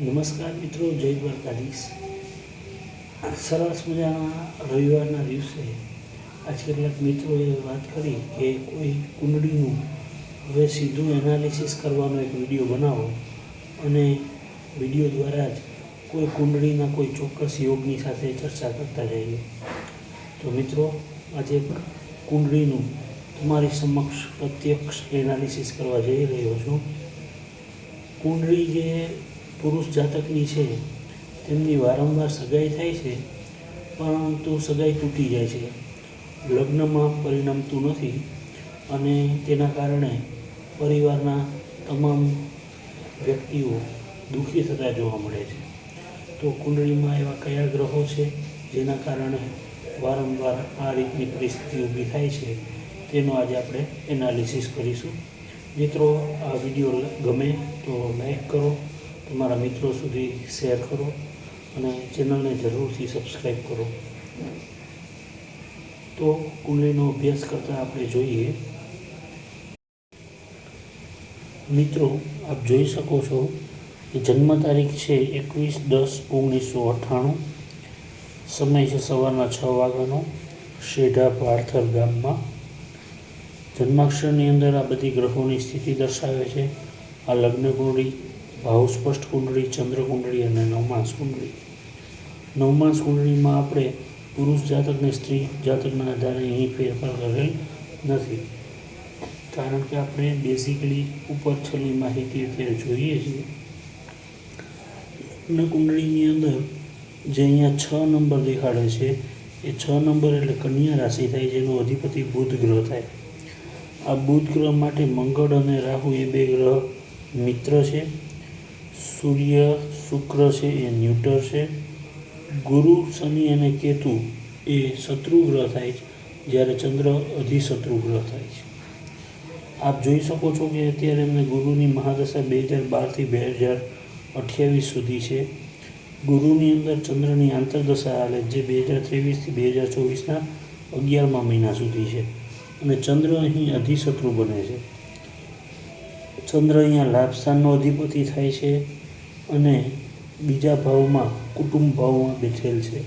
નમસ્કાર મિત્રો, જય દ્વારકાધીશ. સરસ મજાના રવિવારના દિવસે આજ કેટલાક મિત્રોએ વાત કરી કે કોઈ કુંડળીનું હવે સીધું એનાલિસિસ કરવાનો એક વીડિયો બનાવો અને વીડિયો દ્વારા જ કોઈ કુંડળીના કોઈ ચોક્કસ યોગની સાથે ચર્ચા કરતા જઈએ. તો મિત્રો, આજે કુંડળીનું તમારી સમક્ષ પ્રત્યક્ષ એનાલિસિસ કરવા જઈ રહ્યો છું. કુંડળી જે પુરુષ જાતકની છે, તેમની વારંવાર સગાઈ થાય છે, પરંતુ સગાઈ તૂટી જાય છે. લગ્નમાં પરિણમતું નથી અને તેના કારણે પરિવારના તમામ વ્યક્તિઓ દુઃખી થતા જોવા મળે છે. તો કુંડળીમાં એવા કયા ગ્રહો છે, જેના કારણે વારંવાર આ રીતની પરિસ્થિતિ ઊભી થાય છે, તેનો આજે આપણે એનાલિસિસ કરીશું. મિત્રો, આ વીડિયો ગમે તો લાઈક કરો તમારા મિત્રો સુધી શેર કરો અને ચેનલને જરૂરથી સબસ્ક્રાઈબ કરો. તો કુંડલીનો અભ્યાસ કરતાં આપણે જોઈએ. મિત્રો, આપ જોઈ શકો છો કે જન્મ તારીખ છે એકવીસ દસ ઓગણીસો અઠ્ઠાણું. સમય છે સવારના છ વાગ્યાનો. શેઢા પાર્થર ગામમાં. જન્માક્ષરની અંદર આ બધી ગ્રહોની સ્થિતિ દર્શાવે છે. આ લગ્ન કુંડળી ભાવ સ્પષ્ટ કુંડળી, ચંદ્ર કુંડળી અને નવમાંસ કુંડળી. નવમાંસ કુંડળીમાં આપણે પુરુષ જાતકને સ્ત્રી જાતકના આધારે અહીં ફેરફાર કરેલ નથી. કારણ કે આપણે બેઝિકલી ઉપર છેલ્લી માહિતી અત્યારે જોઈએ છીએ. લગ્ન કુંડળીની અંદર જે અહીંયા છ નંબર દેખાડે છે, એ છ નંબર એટલે કન્યા રાશિ થાય, જેનો અધિપતિ બુધ ગ્રહ થાય. આ બુધ ગ્રહ માટે મંગળ અને રાહુ એ બે ગ્રહ મિત્ર છે. સૂર્ય, શુક્ર છે એ ન્યુટર છે. ગુરુ, શનિ અને કેતુ એ શત્રુ ગ્રહ થાય છે, જ્યારે ચંદ્ર અધિશત્રુ ગ્રહ થાય છે. આપ જોઈ શકો છો કે અત્યારે એમને ગુરુની મહાદશા બે હજાર બારથી બે હજાર અઠ્યાવીસ સુધી છે. ગુરુની અંદર ચંદ્રની આંતરદશા હાલે જે બે હજાર ત્રેવીસથી બે હજાર ચોવીસના અગિયારમા મહિના સુધી છે. અને ચંદ્ર અહીં અધિશત્રુ બને છે. ચંદ્ર અહીંયા લાભ સ્થાનનો અધિપતિ થાય છે અને બીજા ભાવમાં કુટુંબ ભાવમાં બેઠેલ છે.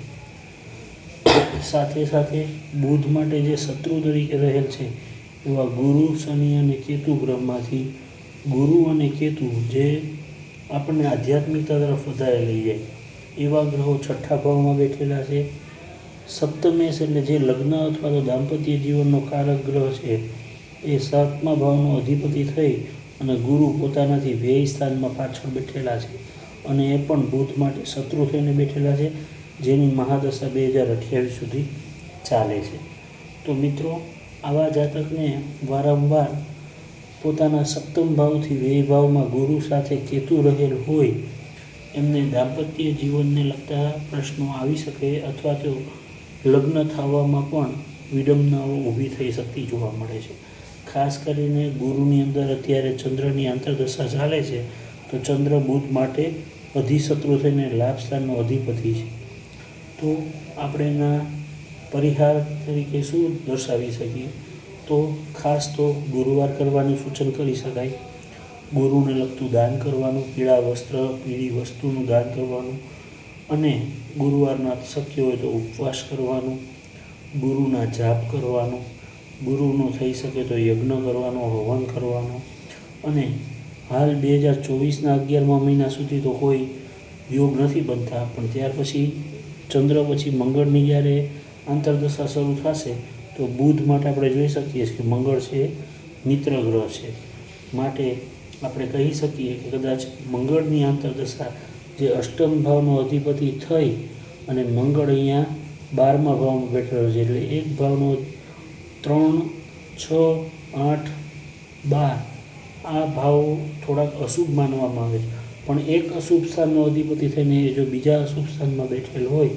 સાથે સાથે બુધ માટે જે શત્રુ તરીકે રહેલ છે, એવા ગુરુ, શનિ અને કેતુ ગ્રહમાંથી ગુરુ અને કેતુ જે આપણને આધ્યાત્મિકતા તરફ વધારે લઈ જાય, એવા ગ્રહો છઠ્ઠા ભાવમાં બેઠેલા છે. સપ્તમેશ એટલે જે લગ્ન અથવા તો દાંપત્ય જીવનનો કારક ગ્રહ છે, એ સાતમા ભાવનો અધિપતિ થઈ અને ગુરુ પોતાનાથી વ્યય સ્થાનમાં પાછળ બેઠેલા છે અને એ પણ બુદ્ધ માટે શત્રુ થઈને બેઠેલા છે, જેની મહાદશા બે હજાર અઠ્યાવીસ સુધી ચાલે છે. તો મિત્રો, આવા જાતકને વારંવાર પોતાના સપ્તમ ભાવથી વ્યય ભાવમાં ગુરુ સાથે કેતુ રહેલ હોય, એમને દાંપત્ય જીવનને લગતા પ્રશ્નો આવી શકે અથવા તો લગ્ન થવામાં પણ વિડંબનાઓ ઊભી થઈ શકતી જોવા મળે છે. ખાસ કરીને ગુરુની અંદર અત્યારે ચંદ્રની આંતરદશા ચાલે છે, તો ચંદ્ર બુધ માટે અધિશત્રુ થઈને લાભ સ્થાનનો અધિપતિ છે. તો આપણે એના પરિહાર તરીકે શું દર્શાવી શકીએ? તો ખાસ તો ગુરુવાર કરવાનું સૂચન કરી શકાય. ગુરુને લગતું દાન કરવાનું, પીળા વસ્ત્ર, પીળી વસ્તુનું દાન કરવાનું અને ગુરુવારના શક્ય હોય તો ઉપવાસ કરવાનું, ગુરુના જાપ કરવાનો ગુરુનો થઈ શકે તો યજ્ઞ કરવાનો, હવન કરવાનો. અને હાલ બે હજાર ચોવીસના અગિયારમા મહિના સુધી તો કોઈ યોગ નથી બનતા. પણ ત્યાર પછી ચંદ્ર પછી મંગળની જ્યારે આંતરદશા શરૂ થશે, તો બુધ માટે આપણે જોઈ શકીએ કે મંગળ છે, મિત્ર ગ્રહ છે. માટે આપણે કહી શકીએ કે કદાચ મંગળની આંતરદશા જે અષ્ટમ ભાવનો અધિપતિ થઈ અને મંગળ અહીંયા બારમા ભાવમાં બેઠેલો છે. એટલે એક ભાવનો ત્રણ, છ, આઠ, બાર. આ ભાવ થોડાક અશુભ માનવામાં આવે છે. પણ એક અશુભ સ્થાનનો અધિપતિ થઈને જો બીજા અશુભ સ્થાનમાં બેઠેલ હોય,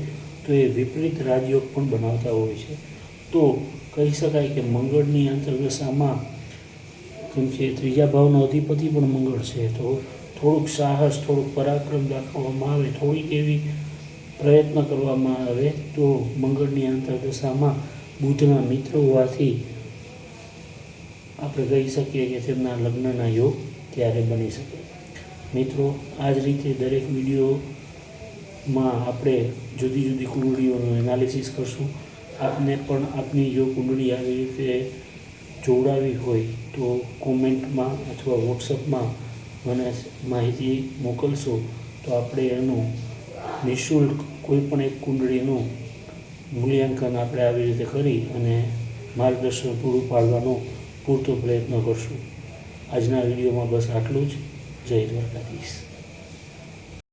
તો એ વિપરીત રાજયોગ પણ બનાવતા હોય છે. તો કહી શકાય કે મંગળની આંતરદશામાં કેમ કે ત્રીજા ભાવનો અધિપતિ પણ મંગળ છે, તો થોડુંક સાહસ, થોડુંક પરાક્રમ દાખવવામાં આવે, થોડીક એવી પ્રયત્ન કરવામાં આવે, તો મંગળની આંતરદશામાં બુધના મિત્ર હોવાથી આપણે કહી શકીએ કે તેમના લગ્નના યોગ ત્યારે બની શકે. મિત્રો, આ જ રીતે દરેક વિડીયોમાં આપણે જુદી જુદી કુંડળીઓનું એનાલિસિસ કરશું. આપને પણ આપની જો કુંડળી આવી રીતે જોડાવી હોય તો કોમેન્ટમાં અથવા વોટ્સઅપમાં મને માહિતી મોકલશો તો આપણે એનું નિઃશુલ્ક કોઈ પણ એક કુંડળીનું મૂલ્યાંકન આપણે આવી રીતે કરી અને માર્ગદર્શન પૂરું પાડવાનો પૂરતો પ્રયત્ન કરશું. આજના વિડીયોમાં બસ આટલું જ. જય દ્વારકાધીશ.